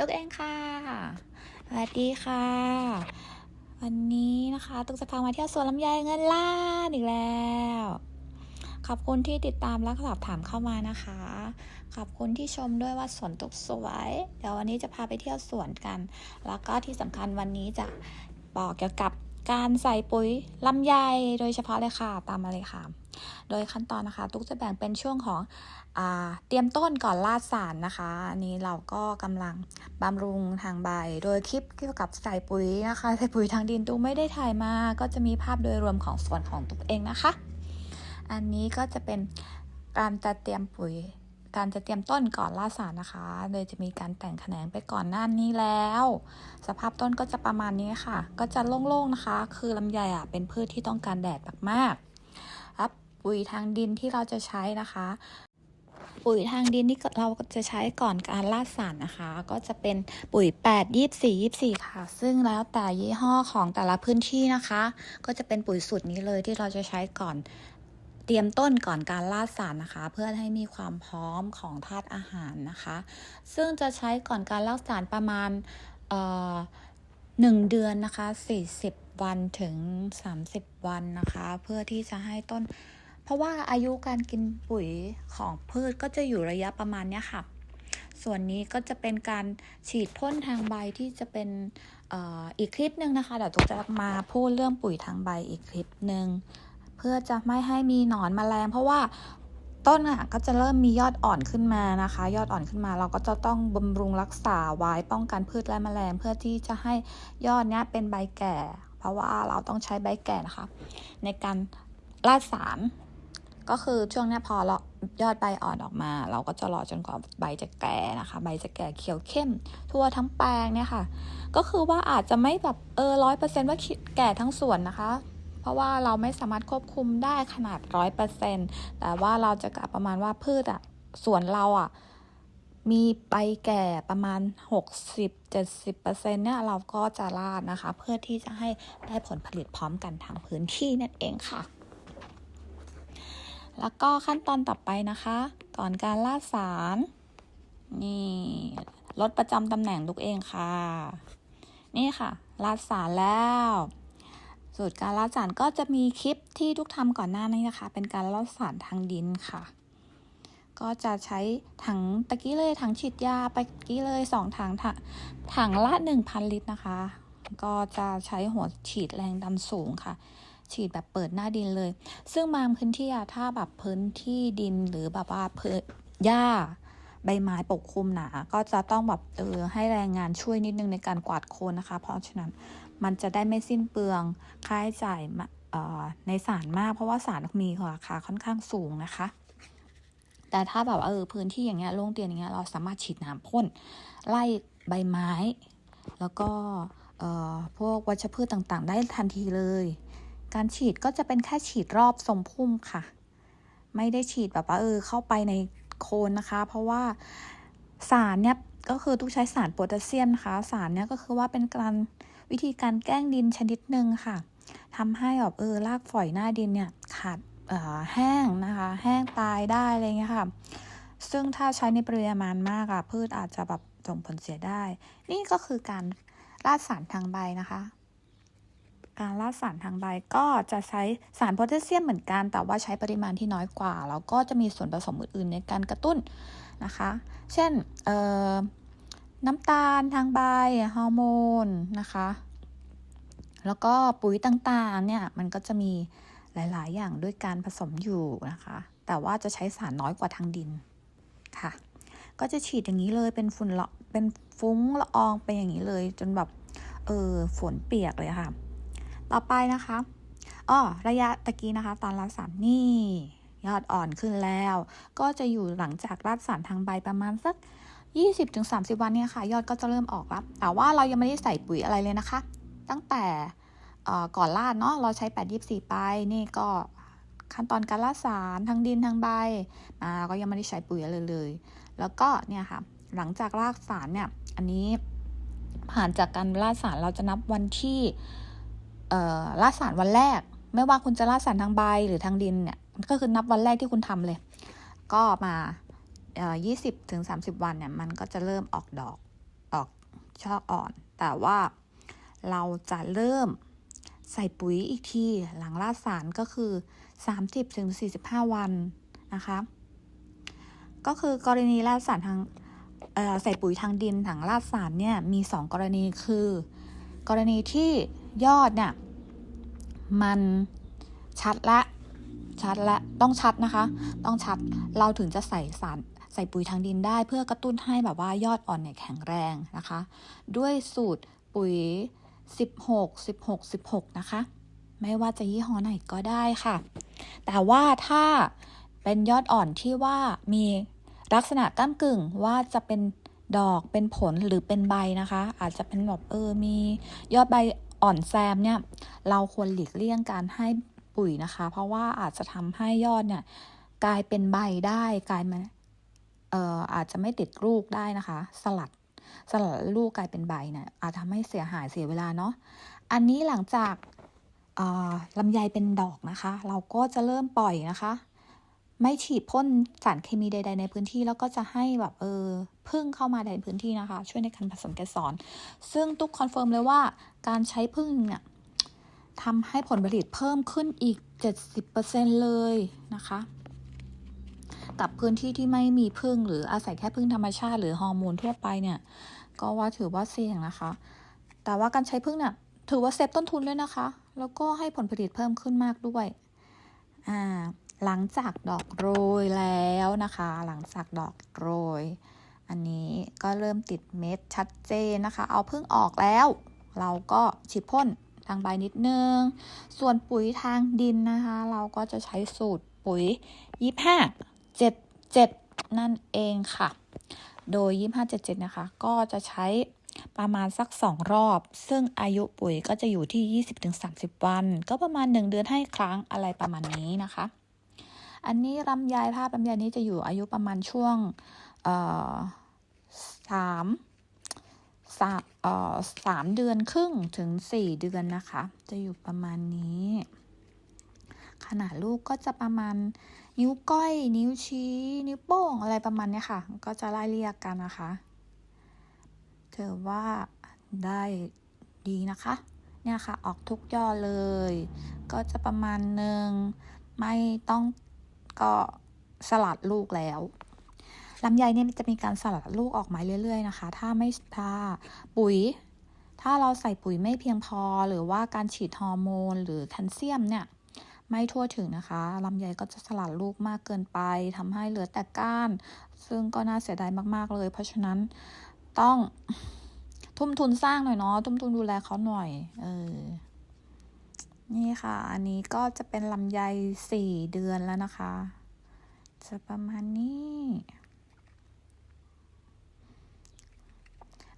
ตุ๊กเองค่ะสวัสดีค่ะ วันนี้นะคะตุ๊กจะพามาเที่ยวสวนลำไยเงินล้านอีกแล้ว ขอบคุณที่ติดตามและสอบถามเข้ามานะคะ ขอบคุณที่ชมด้วยว่าสวนตุกสวย เดี๋ยววันนี้จะพาไปเที่ยวสวนกัน แล้วก็ที่สำคัญวันนี้จะบอกเกี่ยวกับการใส่ปุ๋ยลำไยโดยเฉพาะเลยค่ะ ตามมาเลยค่ะ โดยขั้นตอนนะคะตุ๊กจะแบ่งเป็นช่วงของอเตรียมต้นก่อนลาดสารนะคะอันนี้เราก็กำลังบำรุงทางใบ โดยคลิปเกี่ยวกับใส่ปุ๋ยนะคะใส่ปุ๋ยทางดินตุ๊กไม่ได้ถ่ายมา ก็จะมีภาพโดยรวมของสวนของตุ๊กเองนะคะ อันนี้ก็จะเป็นการจะเตรียมปุ๋ยการจะเตรียมต้นก่อนลาดสารนะคะ โดยจะมีการแต่งแขนงไปก่อนหน้านี้แล้ว สภาพต้นก็จะประมาณนี้ค่ะ ก็จะโล่งๆนะคะ คือลำไยอะเป็นพืชที่ต้องการแดดมากๆ ปุ๋ยทางดินที่เราจะใช้นะคะ ปุ๋ยทางดินที่เราจะใช้ก่อนการลาดสารนะคะ ก็จะเป็นปุ๋ย 8 24 24 ค่ะ ซึ่งแล้วแต่ยี่ห้อของแต่ละพื้นที่นะคะ ก็จะเป็นปุ๋ยสูตรนี้เลยที่เราจะใช้ก่อนเตรียมต้นก่อนการลาดสารนะคะ เพื่อให้มีความพร้อมของธาตุอาหารนะคะ ซึ่งจะใช้ก่อนการลาดสารประมาณเอ่อหนึ่งเดือนนะคะ 40 วันถึง 30 วันนะคะ เพื่อที่จะให้ต้น ราะว่าอายุการกินปุ๋ยของพืชก็จะอยู่ระยะประมาณเนี้ยค่ะ ส่วนนี้ก็จะเป็นการฉีดพ่นทางใบที่จะเป็นอออีกคลิปหนึ่งนะคะเดี๋ยวตุ๊กจะมาพูดเรื่องปุ๋ยทางใบอีกคลิปหนึ่งเพื่อจะไม่ให้มีหนอนมแมลง เพราะว่าต้นอะก็จะเริ่มมียอดอ่อนขึ้นมานะคะ ยอดอ่อนขึ้นมาเราก็จะต้องบำรุงรักษาไว้ป้องกันพืชและแมลง เพื่อที่จะให้ยอดเนี้ยเป็นใบแก่ เพราะว่าเราต้องใช้ใบแก่นะคะ ในการลาดสาร ก็คือช่วงนี้พอเรายอดใบอ่อนออกมา เราก็จะรอจนกว่าใบจะแก่นะคะ ใบจะแก่เขียวเข้ม ทั่วทั้งแปลงเนี่ยค่ะ ก็คือว่าอาจจะไม่แบบเออร้อยเปอร์เซ็นต์ว่าแก่ทั้งสวนนะคะ เพราะว่าเราไม่สามารถควบคุมได้ขนาดร้อยเปอร์เซ็นต์แต่ว่าเราจะกะประมาณว่าพืชอะสวนเราอะมีใบแก่ประมาณ 60-70%เนี่ยเราก็จะลาดนะคะ เพื่อที่จะให้ได้ผลผลิตพร้อมกันทั้งพื้นที่นั่นเองค่ะ แล้วก็ขั้นตอนต่อไปนะคะ ก่อนการลาดสาร นี่รถประจำตำแหน่งลูกเองค่ะ นี่ค่ะลาดสารแล้วสูตรการลาดสารก็จะมีคลิปที่ทุกทำก่อนหน้านี้นะคะ เป็นการลาดสารทางดินค่ะ ก็จะใช้ถังตะกี้เลยถังฉีดยาไปตะกี้เลยสองถังถังถังละหนึ่งพันลิตรนะคะ ก็จะใช้หัวฉีดแรงดันสูงค่ะ ฉีดแบบเปิดหน้าดินเลย ซึ่งบางพื้นที่อะถ้าแบบพื้นที่ดินหรือแบบว่าเพื้นหญ้าใบไม้ปกคลุมหนา ก็จะต้องแบบเออให้แรงงานช่วยนิดนึงในการกวาดโคลนนะคะ เพราะฉะนั้นมันจะได้ไม่สิ้นเปลืองค่าใช้จ่ายในสารมาก เพราะว่าสารมีราคาค่อนข้างสูงนะคะ แต่ถ้าแบบเออพื้นที่อย่างเงี้ยโล่งเตียนอย่างเงี้ยเราสามารถฉีดน้ำพ่นไล่ใบไม้ แล้วก็ออพวกวัชพืชต่างๆ ได้ทันทีเลย การฉีดก็จะเป็นแค่ฉีดรอบทรงพุ่มค่ะ ไม่ได้ฉีดแบบว่าเออเข้าไปในโคนนะคะ เพราะว่าสารเนี่ยก็คือต้องใช้สารโพแทสเซียมนะคะ สารเนี่ยก็คือว่าเป็นการวิธีการแกล้งดินชนิดหนึ่งค่ะทำให้แบบเออรากฝอยหน้าดินเนี่ยขาดแห้งนะคะ แห้งตายได้อะไรเงี้ยค่ะ ซึ่งถ้าใช้ในปริมาณมากอะพืชอาจจะแบบส่งผลเสียได้ นี่ก็คือการราดสารทางใบนะคะ การราสารทางใบก็จะใช้สารโพแทสเซียมเหมือนกัน แต่ว่าใช้ปริมาณที่น้อยกว่า แล้วก็จะมีส่วนผสมอื่นๆในการกระตุ้นนะคะ เช่นน้ำตาลทางใบฮอร์โมนนะคะ แล้วก็ปุ๋ยต่างๆเนี่ยมันก็จะมีหลาย ๆ อย่างด้วยการผสมอยู่นะคะ แต่ว่าจะใช้สารน้อยกว่าทางดินค่ะ ก็จะฉีดอย่างนี้เลยเป็นฝุ่นละเป็นฟุ้งละอองไปอย่างนี้เลย จนแบบเออฝนเปียกเลยค่ะ ต่อไปนะคะอ้อระยะตะกี้นะคะตอนรัดสารนี่ ยอดอ่อนขึ้นแล้ว ก็จะอยู่หลังจากรัดสารทางใบประมาณสัก 20-30 วันเนี่ยค่ะ ยอดก็จะเริ่มออกแล้วแต่ว่าเรายังไม่ได้ใส่ปุ๋ยอะไรเลยนะคะ ตั้งแต่ก่อนลาดเนาะเราใช้ 824 ไปนี่ก็ขั้นตอนการลาดสารทางดินทางใบมาก็ยังไม่ได้ใช้ปุ๋ยอะไรเลย แล้วก็เนี่ยค่ะ หลังจากลากสารเนี่ย อันนี้ผ่านจากการลาดสารเราจะนับวันที่ ลาดสารวันแรก ไม่ว่าคุณจะลาดสารทางใบหรือทางดินเนี่ยก็คือนับวันแรกที่คุณทำเลย ก็มายี่สิบถึงสามสิบวันเนี่ยมันก็จะเริ่มออกดอกออกช่ออ่อน แต่ว่าเราจะเริ่มใส่ปุ๋ยอีกทีหลังลาดสารก็คือ30-45วันนะคะก็คือกรณีลาดสารทางใส่ปุ๋ยทางดินถังลาดสารเนี่ยมี 2 กรณีคือ กรณีที่ ยอดเนี่ยมันชัดละชัดละต้องชัดนะคะ ต้องชัดเราถึงจะใส่สารใส่ปุ๋ยทางดินได้ เพื่อกระตุ้นให้แบบว่ายอดอ่อนเนี่ยแข็งแรงนะคะ ด้วยสูตรปุ๋ย 16 16 16 นะคะ ไม่ว่าจะยี่ห้อไหนก็ได้ค่ะ แต่ว่าถ้าเป็นยอดอ่อนที่ว่ามีลักษณะก้ามกึ่งว่าจะเป็นดอกเป็นผลหรือเป็นใบนะคะ อาจจะเป็นแบบเออมียอดใบ อ่อนแซมเนี่ยเราควรหลีกเลี่ยงการให้ปุ๋ยนะคะ เพราะว่าอาจจะทำให้ยอดเนี่ยกลายเป็นใบได้กลายมาเอ่ออาจจะไม่ติดลูกได้นะคะ สลัดสลัดลูกกลายเป็นใบเนี่ยอาจทำให้เสียหายเสียเวลาเนาะอันนี้หลังจากเอ่อลำไยเป็นดอกนะคะ เราก็จะเริ่มปล่อยนะคะ ไม่ฉีดพ่นสารเคมีใด ๆ ในพื้นที่แล้วก็จะให้แบบเออ พึ่งเข้ามาในพื้นที่นะคะ ช่วยในการผสมเกสร ซึ่งตุ๊กคอนเฟิร์มเลยว่าการใช้พึ่งเนี่ยทำให้ผลผลิตเพิ่มขึ้นอีก 70%เลยนะคะ กับพื้นที่ที่ไม่มีพึ่งหรืออาศัยแค่พึ่งธรรมชาติ หรือฮอร์โมนทั่วไปเนี่ย ก็ว่าถือว่าเสี่ยงนะคะ แต่ว่าการใช้พึ่งเนี่ยถือว่าเซฟต้นทุนด้วยนะคะ แล้วก็ให้ผลผลิตเพิ่มขึ้นมากด้วย อ่า หลังจากดอกโรยแล้วนะคะ หลังจากดอกโรย อันนี้ก็เริ่มติดเม็ดชัดเจนนะคะ เอาพึ่งออกแล้ว เราก็ฉีดพ่นทางใบนิดนึง ส่วนปุ๋ยทางดินนะคะ เราก็จะใช้สูตรปุ๋ย 25 77 นั่นเองค่ะ โดย 25 77 นะคะ ก็จะใช้ประมาณสัก 2 รอบ ซึ่งอายุปุ๋ยก็จะอยู่ที่ 20-30 วัน ก็ประมาณ 1 เดือนให้ครั้งอะไรประมาณนี้นะคะ อันนี้ลำไยภาพลำไยนี้จะอยู่อายุประมาณช่วง เอ่อ สามสามเอ่อสามเดือนครึ่งถึงสี่เดือนนะคะ จะอยู่ประมาณนี้ ขนาดลูกก็จะประมาณนิ้วก้อย นิ้วชี้ นิ้วโป้งอะไรประมาณนี้ค่ะ ก็จะไล่เรียกกันนะคะถือว่าได้ดีนะคะ เนี่ยค่ะ ออกทุกย่อเลย ก็จะประมาณหนึ่งไม่ต้องก็สลัดลูกแล้ว ลำไยเนี่ยจะมีการสลัดลูกออกมาเรื่อย ๆ นะคะ ถ้าไม่ถ้าปุ๋ย ถ้าเราใส่ปุ๋ยไม่เพียงพอหรือว่าการฉีดฮอร์โมน หรือแคลเซียมเนี่ยไม่ทั่วถึงนะคะลำไยก็จะสลัดลูกมากเกินไปทำให้เหลือแต่ก้าน ซึ่งก็น่าเสียดายมากๆเลย เพราะฉะนั้นต้องทุ่มทุนสร้างหน่อยเนาะทุ่มทุนดูแลเขาหน่อย เออนี่ค่ะ อันนี้ก็จะเป็นลำไยสี่เดือนแล้วนะคะ จะประมาณนี้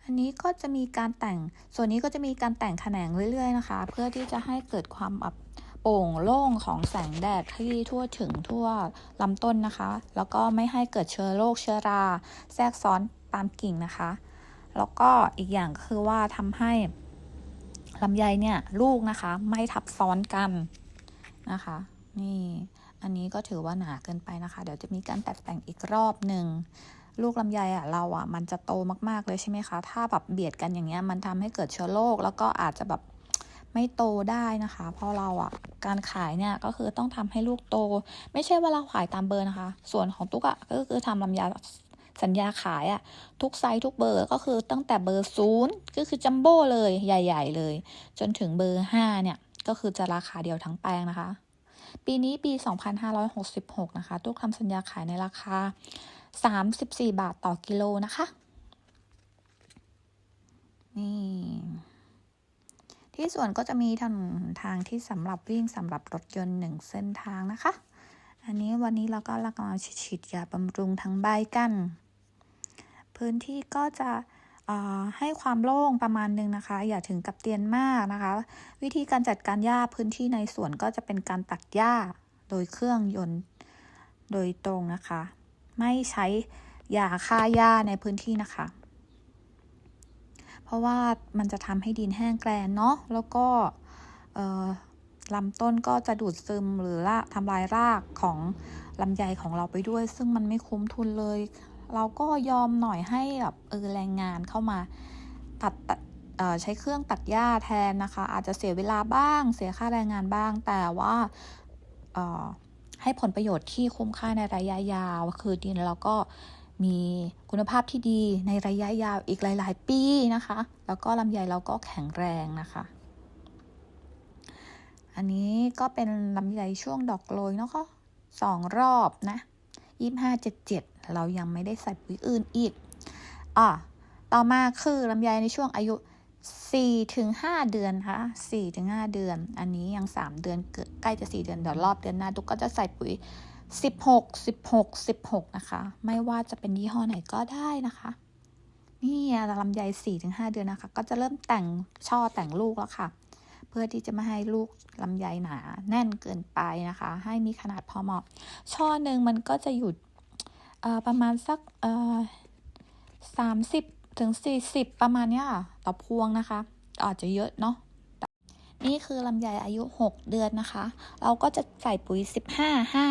อันนี้ก็จะมีการแต่ง ส่วนนี้ก็จะมีการแต่งแขนงเรื่อย ๆ นะคะ เพื่อที่จะให้เกิดความแบบโปร่งโล่งของแสงแดดที่ทั่วถึงทั่วลำต้นนะคะ แล้วก็ไม่ให้เกิดเชื้อโรคเชื้อรา แทรกซ้อนตามกิ่งนะคะ แล้วก็อีกอย่างก็คือว่าทำให้ลำไยเนี่ยลูกนะคะ ไม่ทับซ้อนกันนะคะ นี่อันนี้ก็ถือว่าหนาเกินไปนะคะ เดี๋ยวจะมีการตัดแต่งอีกรอบหนึ่ง ลูกลำไยอะเราอะมันจะโตมากๆเลยใช่ไหมคะ ถ้าแบบเบียดกันอย่างเงี้ยมันทำให้เกิดเชื้อโรคแล้วก็อาจจะแบบไม่โตได้นะคะ เพราะเราอะการขายเนี่ยก็คือต้องทำให้ลูกโต ไม่ใช่ว่าเราขายตามเบอร์นะคะ ส่วนของตุ๊กอะก็คือทำลำไยสัญญาขายอะทุกไซส์ทุกเบอร์ก็คือตั้งแต่เบอร์ศูนย์ก็คือจัมโบ้เลยใหญ่ ๆ เลย จนถึงเบอร์ห้าเนี่ยก็คือจะราคาเดียวทั้งแปลงนะคะ ปีนี้ปี 2566 นะคะ ตุ๊กทำสัญญาขายในราคา 34 บาทต่อกิโลนะคะ นี่ ที่สวนก็จะมีถนนทางที่สำหรับวิ่งสำหรับรถยนต์หนึ่งเส้นทางนะคะ อันนี้วันนี้เราก็กำลังฉีดยาบำรุงทั้งใบกัน พื้นที่ก็จะให้ความโล่งประมาณนึงนะคะ อย่าถึงกับเตียนมากนะคะ วิธีการจัดการหญ้าพื้นที่ในสวนก็จะเป็นการตัดหญ้าโดยเครื่องยนต์โดยตรงนะคะ ไม่ใช้ยาฆ่าหญ้าในพื้นที่นะคะ เพราะว่ามันจะทำให้ดินแห้งแกรนเนาะแล้วก็ลำต้นก็จะดูดซึมหรือละทำลายรากของลำไยของเราไปด้วย ซึ่งมันไม่คุ้มทุนเลย เราก็ยอมหน่อยให้แบบเออแรงงานเข้ามาตัดตัดใช้เครื่องตัดหญ้าแทนนะคะ อาจจะเสียเวลาบ้าง เสียค่าแรงงานบ้าง แต่ว่า ให้ผลประโยชน์ที่คุ้มค่าในระยะยาว คือดินเราก็มีคุณภาพที่ดีในระยะยาวอีกหลาย ๆ ปีนะคะ แล้วก็ลำไยเราก็แข็งแรงนะคะ อันนี้ก็เป็นลำไยช่วงดอกโรยเนาะคะสองรอบนะยี่ห้าเจ็ดเจ็ดเรายังไม่ได้ใส่ปุ๋ยอื่นอีกอะต่อมาคือลำไยในช่วงอายุ สี่ถึงห้าเดือนค่ะสี่ถึงห้าเดือน อันนี้ยังสามเดือนเกิดใกล้จะสี่เดือนเดี๋ยวรอบเดือนหน้าตุ๊กก็จะใส่ปุ๋ยสิบหกสิบหกสิบหกนะคะ ไม่ว่าจะเป็นยี่ห้อไหนก็ได้นะคะ นี่ลำไยสี่ถึงห้าเดือนนะคะ ก็จะเริ่มแต่งช่อแต่งลูกแล้วค่ะ เพื่อที่จะไม่ให้ลูกลำไยหนาแน่นเกินไปนะคะ ให้มีขนาดพอเหมาะ ช่อหนึ่งมันก็จะอยู่ประมาณสักสามสิบ ถึงสี่สิบประมาณเนี้ยค่ะต่อพวงนะคะ อาจจะเยอะเนาะนี่คือลำไยอายุ 6 เดือนนะคะ เราก็จะใส่ปุ๋ย 15 5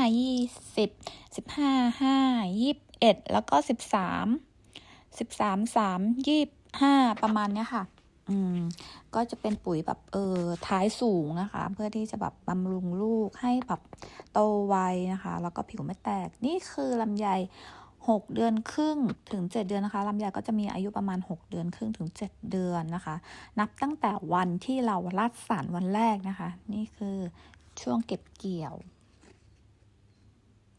20 15 5 21 แล้วก็ 13 13 3 25 ประมาณเนี้ยค่ะ อืม ก็จะเป็นปุ๋ยแบบเออท้ายสูงนะคะ เพื่อที่จะแบบบำรุงลูกให้แบบโตไวนะคะ แล้วก็ผิวไม่แตก นี่คือลำไย 6 เดือนครึ่งถึง 7 เดือนนะคะลำไยก็จะมีอายุประมาณ 6 เดือนครึ่งถึง 7 เดือนนะคะ นับตั้งแต่วันที่เรารัดสารวันแรกนะคะ นี่คือช่วงเก็บเกี่ยว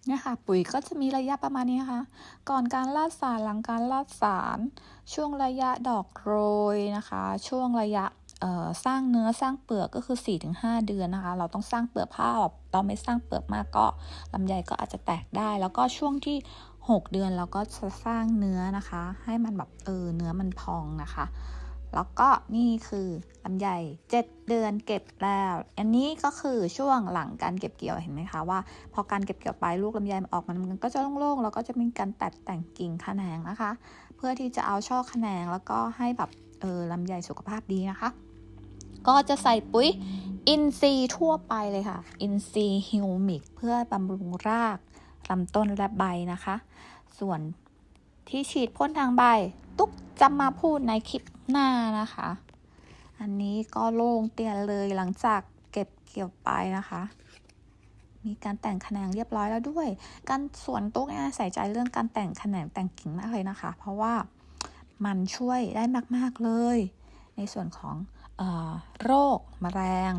เนี่ยค่ะปุ๋ยก็จะมีระยะประมาณนี้นะคะ ก่อนการลาดสารหลังการลาดสาร ช่วงระยะดอกโรยนะคะ ช่วงระยะสร้างเนื้อสร้างเปลือกก็คือ 4-5 เดือนนะคะ เราต้องสร้างเปลือกผ้าแบบเราไม่สร้างเปลือกมากก็ลำไยก็อาจจะแตกได้ แล้วก็ช่วงที่ 6 เดือนเราก็จะสร้างเนื้อนะคะ ให้มันแบบเออเนื้อมันพองนะคะ แล้วก็นี่คือลำไย7เดือนเก็บแล้ว อันนี้ก็คือช่วงหลังการเก็บเกี่ยวเห็นไหมคะว่า พอการเก็บเกี่ยวไปลูกลำไยมันออกมันมันก็จะโล่งๆแล้วก็จะมีการตัดแต่งกิ่งแขนงนะคะ เพื่อที่จะเอาช่อแขนงแล้วก็ให้แบบเออลำไยสุขภาพดีนะคะ ก็จะใส่ปุ๋ยอินทรีย์ทั่วไปเลยค่ะ อินทรีย์ฮิวมิก เพื่อบำรุงราก ลำต้นและใบนะคะ ส่วนที่ฉีดพ่นทางใบ ตุ๊กจะมาพูดในคลิปหน้านะคะ อันนี้ก็โล่งเตียนเลยหลังจากเก็บเกี่ยวไปนะคะ มีการแต่งแขนงเรียบร้อยแล้วด้วย การส่วนตุ๊กเนี่ยใส่ใจเรื่องการแต่งแขนงแต่งกิ่งมากเลยนะคะ เพราะว่ามันช่วยได้มาก ๆ เลย ในส่วนของออโรคมแมลง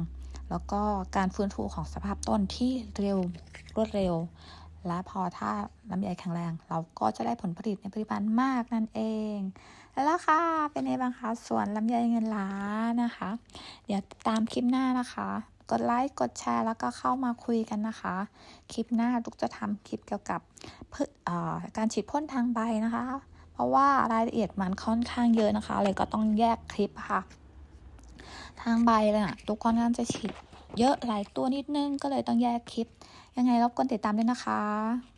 แล้วก็การฟื้นฟูของสภาพต้นที่เร็วรวดเร็ว และพอถ้าลำไยแข็งแรง เราก็จะได้ผลผลิตในปริมาณมากนั่นเอง แล้วค่ะ เป็นไงบ้างคะส่วนลำไยเงินล้านนะคะ เดี๋ยวตามคลิปหน้านะคะ กดไลค์ กดแชร์แล้วก็เข้ามาคุยกันนะคะ คลิปหน้าทุกจะทำคลิปเกี่ยวกับการฉีดพ่นทางใบนะคะ เพราะว่ารายละเอียดมันค่อนข้างเยอะนะคะ เลยก็ต้องแยกคลิปค่ะ ทางใบเลยนะทุกคนก็จะฉีดเยอะหลายตัวนิดนึงก็เลยต้องแยกคลิป ยังไงรบกวนติดตามด้วยนะคะ